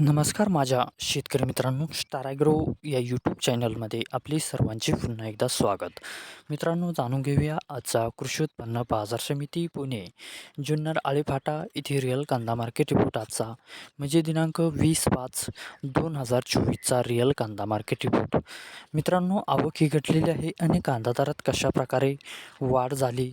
नमस्कार माझ्या शेतकरी मित्रांनो स्टाराग्रो या यूट्यूब चॅनलमध्ये आपले सर्वांचे पुन्हा एकदा स्वागत. मित्रांनो जाणून घेऊया आजचा कृषी उत्पन्न बाजार समिती पुणे जुन्नर आळेफाटा इथे रिअल कांदा मार्केट रिपोर्ट आजचा. म्हणजे दिनांक वीस पाच दोन हजार चोवीसचा रिअल कांदा मार्केट रिपोर्ट मित्रांनो आवक ही घटलेली आहे आणि कांदा दरात कशाप्रकारे वाढ झाली?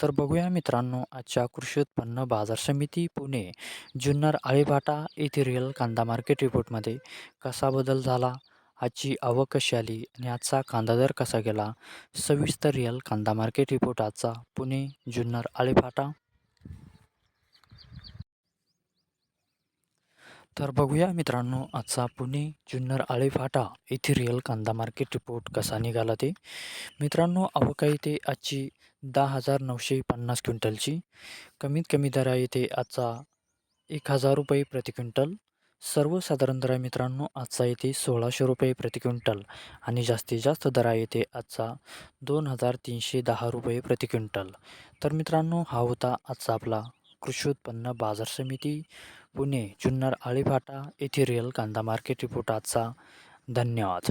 तर बघूया मित्रांनो आजच्या कृषी उत्पन्न बाजार समिती पुणे जुन्नर आळेभाटा येथे रिअल कांदा मार्केट रिपोर्टमध्ये कसा बदल झाला आजची आवक कशी आली आणि आजचा कांदा दर कसा गेला? सविस्तर रिअल कांदा मार्केट रिपोर्ट आजचा पुणे जुन्नर आळेभाटा तर बघूया मित्रांनो आजचा पुणे जुन्नर आळेफाटा येथे रिअल कांदा मार्केट रिपोर्ट कसा निघाला ते. मित्रांनो अवका येथे आजची दहा हजार नऊशे पन्नास क्विंटलची. कमीत कमी दरा येथे आजचा एक हजार रुपये प्रति क्विंटल. सर्वसाधारण दरा मित्रांनो आजचा येते सोळाशे रुपये प्रति क्विंटल. आणि जास्तीत जास्त दरा येथे आजचा दोन हजार तीनशे दहा रुपये प्रति क्विंटल. तर मित्रांनो हा होता आजचा आपला कृषी उत्पन्न बाजार समिती. पुणे जुन्नर आळेफाटा येथे रिअल कांदा मार्केट रिपोर्ट आजचा. धन्यवाद.